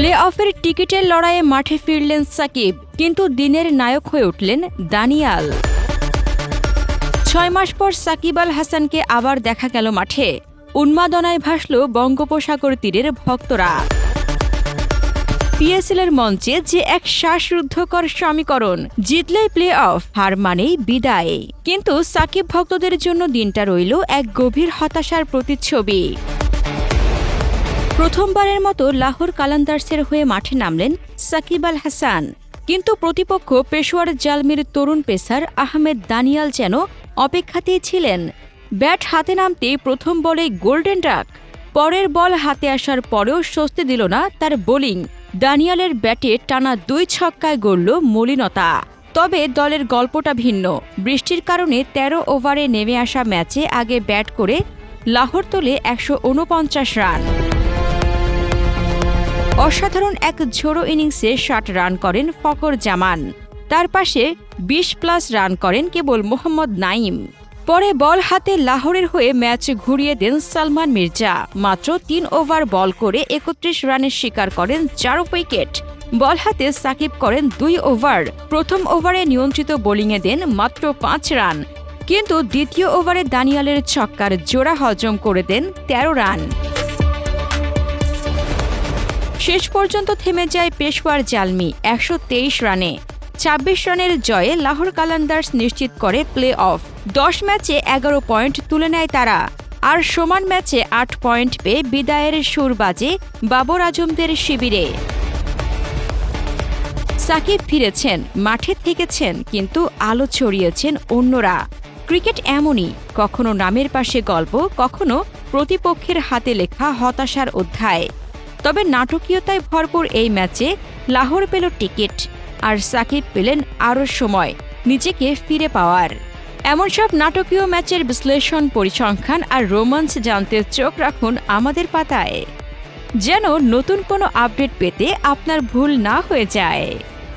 Play অফের টিকিটের লড়াইয়ে মাঠে ফিরলেন সাকিব, কিন্তু দিনের নায়ক হয়ে উঠলেন দানিয়াল। ছয় মাস পর সাকিব আল হাসানকে আবার দেখা গেল মাঠে। উন্মাদনায় ভাসল বঙ্গোপসাগর তীরের ভক্তরা। পিএসএল এর মঞ্চে যে এক শ্বাসরুদ্ধকর সমীকরণ, জিতলেই প্লে অফ হার মানেই বিদায়। কিন্তু সাকিব ভক্তদের জন্য দিনটা রইল এক গভীর হতাশার প্রতিচ্ছবি। প্রথমবারের মতো লাহোর কালান্দার্সের হয়ে মাঠে নামলেন সাকিব আল হাসান। কিন্তু প্রতিপক্ষ পেশোয়ার জালমির তরুণ পেসার আহমেদ দানিয়াল যেন অপেক্ষাতেই ছিলেন। ব্যাট হাতে নামতেই প্রথম বলে গোল্ডেন ডাক। পরের বল হাতে আসার পরেও স্বস্তি দিল না তার বোলিং। দানিয়ালের ব্যাটে টানা দুই ছক্কায় গড়ল মলিনতা। তবে দলের গল্পটা ভিন্ন। বৃষ্টির কারণে ১৩ ওভারে নেমে আসা ম্যাচে আগে ব্যাট করে লাহোর তোলে একশো ঊনপঞ্চাশ রান। অসাধারণ এক ঝোড়ো ইনিংসে ষাট রান করেন ফকর জামান। তার পাশে ২০ প্লাস রান করেন কেবল মোহাম্মদ নাইম পরে বল হাতে লাহোরের হয়ে ম্যাচ ঘুরিয়ে দেন সালমান মির্জা। মাত্র তিন ওভার বল করে একত্রিশ রানের শিকার করেন চার উইকেট। বল হাতে সাকিব করেন দুই ওভার। প্রথম ওভারে নিয়ন্ত্রিত বোলিংয়ে দেন মাত্র পাঁচ রান। কিন্তু দ্বিতীয় ওভারে দানিয়ালের ছক্কার জোড়া হজম করে দেন তেরো রান। শেষ পর্যন্ত থেমে যায় পেশওয়ার জালমি, একশো তেইশ রানে। ২৬ রানের জয়ে লাহোর কালান্দার্স নিশ্চিত করে প্লে অফ দশ ম্যাচে এগারো পয়েন্ট তুলে নেয় তারা। আর সমান ম্যাচে আট পয়েন্ট পেয়ে বিদায়ের সুর বাজে বাবর আজমদের শিবিরে। সাকিব ফিরেছেন, মাঠে থেকেছেন, কিন্তু আলো ছড়িয়েছেন অন্যরা। ক্রিকেট এমনই, কখনো নামের পাশে গল্প, কখনো প্রতিপক্ষের হাতে লেখা হতাশার অধ্যায়। তবে নাটকীয়তায় ভরপুর এই ম্যাচে লাহোর পেল টিকিট আর সাকিব পেলেন আরও সময়, নিজেকে ফিরে পাওয়ার। এমন সব নাটকীয় ম্যাচের বিশ্লেষণ, পরিসংখ্যান আর রোমান্স জানতে চোখ রাখুন আমাদের পাতায়। যেন নতুন কোনো আপডেট পেতে আপনার ভুল না হয়ে যায়।